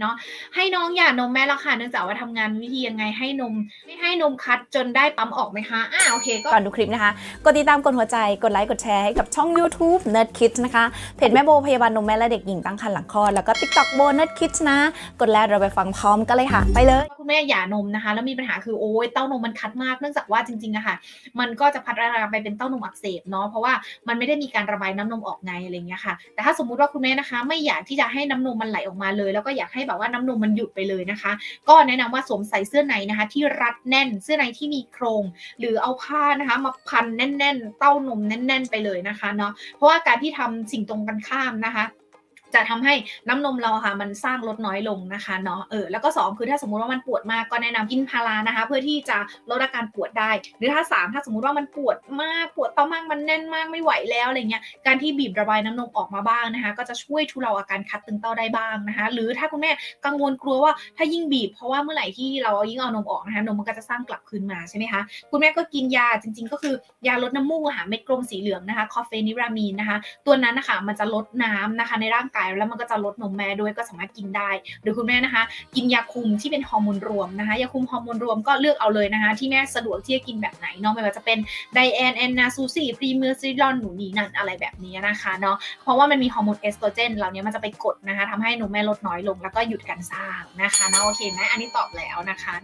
เนาะให้น้องหย่านมแม่แล้วค่ะเนื่องจากว่าทำงานวิธียังไงให้นม ไม่ให้นมคัดจนได้ปั๊มออกไหมคะอ่าโอเคก็ก่อนดูคลิปนะคะ กดติดตามกดหัวใจกดไลค์กดแชร์ให้กับช่อง YouTube Nerd Kids นะคะ เพจแม่โบพยาบาลนมแม่และเด็กหญิงตั้งครรภ์หลังคลอดแล้วก็ TikTok โบ Nerd Kids นะ กดแล้วเราไปฟังพร้อมกันเลยค่ะ ไปเลย คุณแม่หย่านมนะคะ แล้วมีปัญหาคือโอ้ยเต้านมมันคัดมากเนื่องจากว่าจริงๆอะค่ะ มันก็จะพัฒนาไปเป็นเต้านมอักเสบเนาะเพราะว่ามันไม่ได้มีการระบายน้ำนมออกไงอะไรเงี้ยค่ะ แต่ถ้าสมมุติว่าคุณแม่นะคะ ไม่อยากที่จะให้น้ำนมมันไหลออกมาเลย แล้วก็อยากให้แบบว่าน้ำนมมันหยุดไปเลยนะคะ ก็แนะนำว่าสวมใส่เสื้อในนะคะ ที่รัดแน่นเสื้อในที่มีโครง หรือเอาผ้านะคะมาพันแน่น ๆ เต้านมแน่น ๆ ไปเลยนะคะเนาะเพราะว่าการที่ทำสิ่งตรงกันข้ามนะคะ จะทำให้น้ำนมเราค่ะมันสร้างลดน้อยลงนะคะเนาะเออแล้วก็สองคือถ้าสมมุติว่ามันปวดมากก็แนะนำกินพารานะคะ เพื่อที่จะลดอาการปวดได้ หรือถ้าสามถ้าสมมุติว่ามันปวดมากปวดเต้ามากมันแน่นมากไม่ไหวแล้วอะไรเงี้ยการที่บีบระบายน้ำนมออกมาบ้างนะคะ ก็จะช่วยทุเลาอาการคัดตึงเต้าได้บ้างนะคะ หรือถ้าคุณแม่กังวลกลัวว่าถ้ายิ่งบีบ เพราะว่าเมื่อไหร่ที่เรายิ่งเอานมออกนะคะนมมันก็จะสร้างกลับคืนมาใช่ไหมคะคุณแม่ก็กินยาจริง ๆ ก็คือยาลดน้ำมูกอะค่ะเม็ดกลมสีเหลืองนะคะคอเฟนิรามีนนะคะ ตัวนั้นนะคะมันจะลดน้ำนะคะในร่างกายแล้วมันก็จะลดนมแม่ด้วยก็สามารถกินได้ หรือคุณแม่นะคะ กินยาคุมที่เป็นฮอร์โมนรวมนะคะยาคุมฮอร์โมนรวมก็เลือกเอาเลยนะคะ ที่แม่สะดวกที่จะกินแบบไหนเนาะไม่ว่าจะเป็นไดแอนแอนนาซูซี่พรีเมอร์ซิลอนหนูนีนั่นอะไรแบบนี้นะคะเนาะเพราะว่ามันมีฮอร์โมนเอสโตรเจนเหล่านี้มันจะไปกดนะคะทำให้นมแม่ลดน้อยลงแล้วก็หยุดการสร้างนะคะนะโอเคไหมอันนี้ตอบแล้วนะคะ